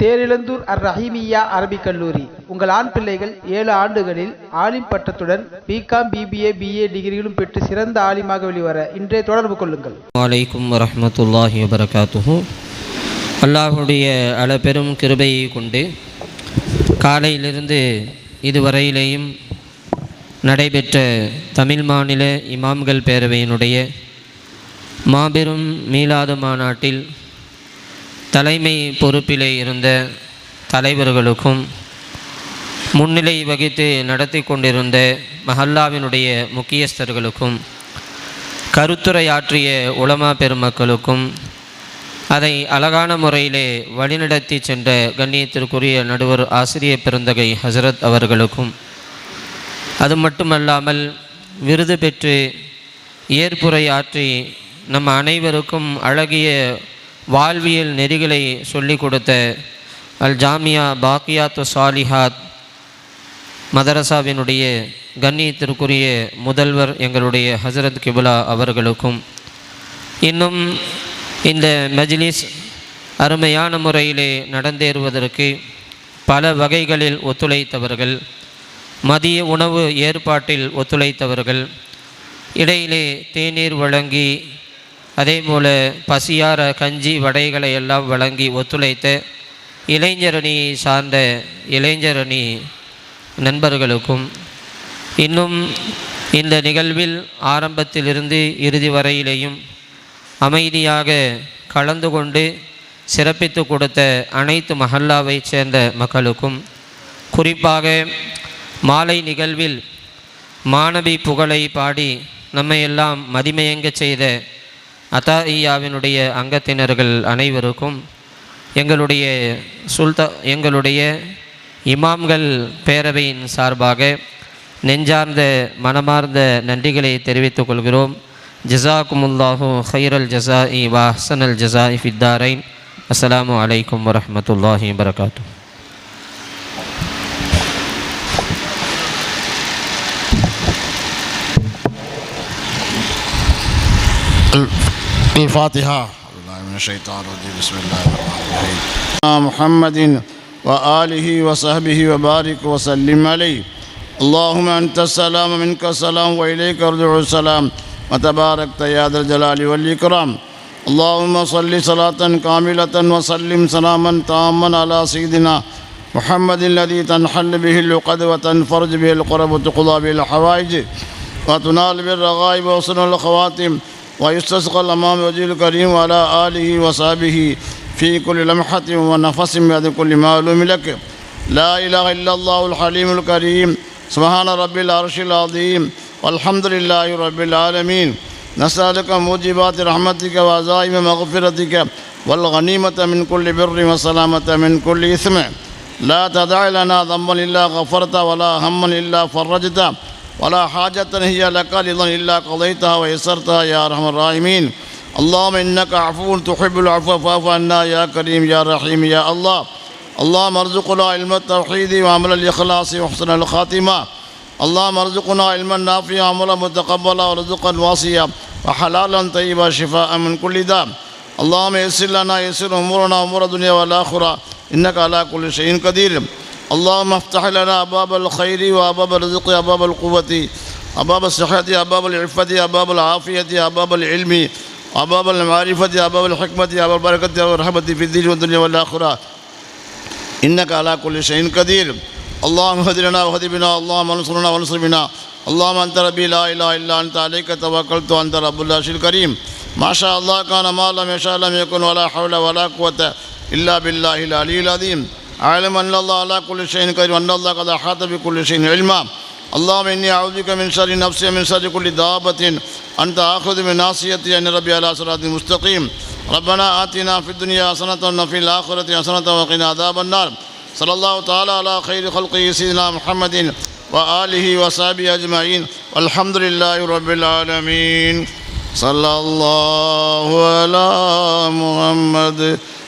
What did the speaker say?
தேரிழந்தூர் அர் ரஹீமியா அரபிக் கல்லூரி. உங்கள் ஆண் பிள்ளைகள் ஏழு ஆண்டுகளில் ஆலிம் பட்டத்துடன் பிகாம் பிபிஏ பிஏ டிகிரிகளும் பெற்று சிறந்த ஆலிமாக வெளிவர இன்றே தொடர்பு கொள்ளுங்கள். வலைக்கும் வரமத்துல்லாஹி வபரகாத்துஹு. அல்லாஹுடைய அளப்பெரும் கிருபையை கொண்டு காலையிலிருந்து இதுவரையிலேயும் நடைபெற்ற தமிழ் மாநில இமாம்கள் பேரவையினுடைய மாபெரும் மீளாத மாநாட்டில் தலைமை பொறுப்பிலே இருந்த தலைவர்களுக்கும் முன்னிலை வகித்து நடத்தி கொண்டிருந்த மஹல்லாவினுடைய முக்கியஸ்தர்களுக்கும் கருத்துரையாற்றிய உலமா பெருமக்களுக்கும் அதை அழகான முறையிலே வழிநடத்தி சென்ற கண்ணியத்திற்குரிய நடுவர் ஆசிரிய பெருந்தகை ஹசரத் அவர்களுக்கும் அது மட்டுமல்லாமல் விருது பெற்று ஏற்புரையாற்றி நம் அனைவருக்கும் அழகிய வாழ்வியல் நெறிகளை சொல்லிக் கொடுத்த அல் ஜாமியா பாக்கியாத்து சாலிஹாத் மதரசாவினுடைய கண்ணியத்திற்குரிய முதல்வர் எங்களுடைய ஹசரத் கிபுலா அவர்களுக்கும் இன்னும் இந்த மஜ்லிஸ் அருமையான முறையிலே நடந்தேறுவதற்கு பல வகைகளில் ஒத்துழைத்தவர்கள் மதிய உணவு ஏற்பாட்டில் ஒத்துழைத்தவர்கள் இடையிலே தேநீர் வழங்கி அதேபோல பசியார கஞ்சி வடைகளை எல்லாம் வழங்கி ஒத்துழைத்த இளைஞரணியை சார்ந்த இளைஞரணி நண்பர்களுக்கும் இன்னும் இந்த நிகழ்வில் ஆரம்பத்திலிருந்து இறுதி வரையிலேயும் அமைதியாக கலந்து கொண்டு சிறப்பித்து கொடுத்த அனைத்து மஹல்லாவைச் சேர்ந்த மக்களுக்கும் குறிப்பாக மாலை நிகழ்வில் மாணவி புகழை பாடி நம்மை எல்லாம் மதிமயங்கச் அத்தா ஐயாவினுடைய அங்கத்தினர்கள் அனைவருக்கும் எங்களுடைய சுல்தா எங்களுடைய இமாம்கள் பேரவையின் சார்பாக நெஞ்சார்ந்த மனமார்ந்த நன்றிகளை தெரிவித்துக் கொள்கிறோம். ஜசாக்குமுல்லாஹு ஹைரல் ஜசா இ வாஹசன் அல் ஜசா ஃபித்தாரைன் அஸ்லாம் வலைக்கம் வரமத்துல்லாஹி வரகாத்து mm أعوذ بالله من الشيطان الرجيم. بسم الله الرحمن الرحيم. محمد وآله وصحبه وبارك وسلم عليه. اللهم أنت السلام منك السلام وإليك يرجع السلام. وتباركت يا ذا الجلال والإكرام. اللهم صل صلاة كاملة وسلم سلاما تاما على سيدنا محمد الذي تنحل به العقد وتنفرج به القرب وتقضى به الحوائج. وتنال بالرغائب وحسن الخواتم. ويستسقى الأمام وجه الكريم وعلى آله وصحبه في كل لمحة ونفس بعد كل معلوم لك. لا إله إلا الله الحليم الكريم. سبحان رب العرش العظيم. والحمد لله رب العالمين. نسألك موجبات رحمتك وعزائم مغفرتك. والغنيمة من كل بر وسلامة من كل إثم. لا تدع لنا ذنبا إلا غفرت ولا هما إلا فرجت ولا حاجة هي لك رضا إلا قضيتها ويسرتها يا أرحم الراحمين. اللهم إنك عفو تحب العفو فاعف عنا يا كريم يا رحيم يا الله. اللهم ارزقنا علم التوحيد وعمل الإخلاص وحسن الخاتمة. اللهم ارزقنا علما نافعا وعملا متقبلا ورزقا واسعا وحلالا طيبا شفاء من كل داء. اللهم يسر لنا يسر أمورنا أمور الدنيا والآخرة. إنك على كل شيء قدير. اللهم افتح لنا أبواب الخير وأبواب الرزق أبواب القوة أبواب الصحة أبواب العفة أبواب العافية أبواب العلم أبواب المعرفة أبواب الحكمة أبواب البركة والرحمة في الدين والدنيا والآخرة. إنك على كل شيء قدير. اللهم اهد لنا واهد بنا اللهم انصرنا وانصر بنا. اللهم أنت ربي لا إله إلا أنت عليك توكلت وأنت رب العرش الكريم. ما شاء الله كان ما لم يشاء لم يكن ولا حول ولا قوة إلا بالله العلي العظيم. أعلم أن الله على كل شيء قدير وأن الله قد أحاط بكل شيء علما. اللهم إني أعوذ بك من شر نفسي ومن شر كل دابة. أنت آخذ من ناصيتي أن ربي على صراط مستقيم. ربنا آتنا في الدنيا حسنة وفي الآخرة حسنة وقنا عذاب النار. صلى الله تعالى على خير خلقه سيدنا محمد وآله وصحبه أجمعين. والحمد لله رب العالمين. صلى الله على محمد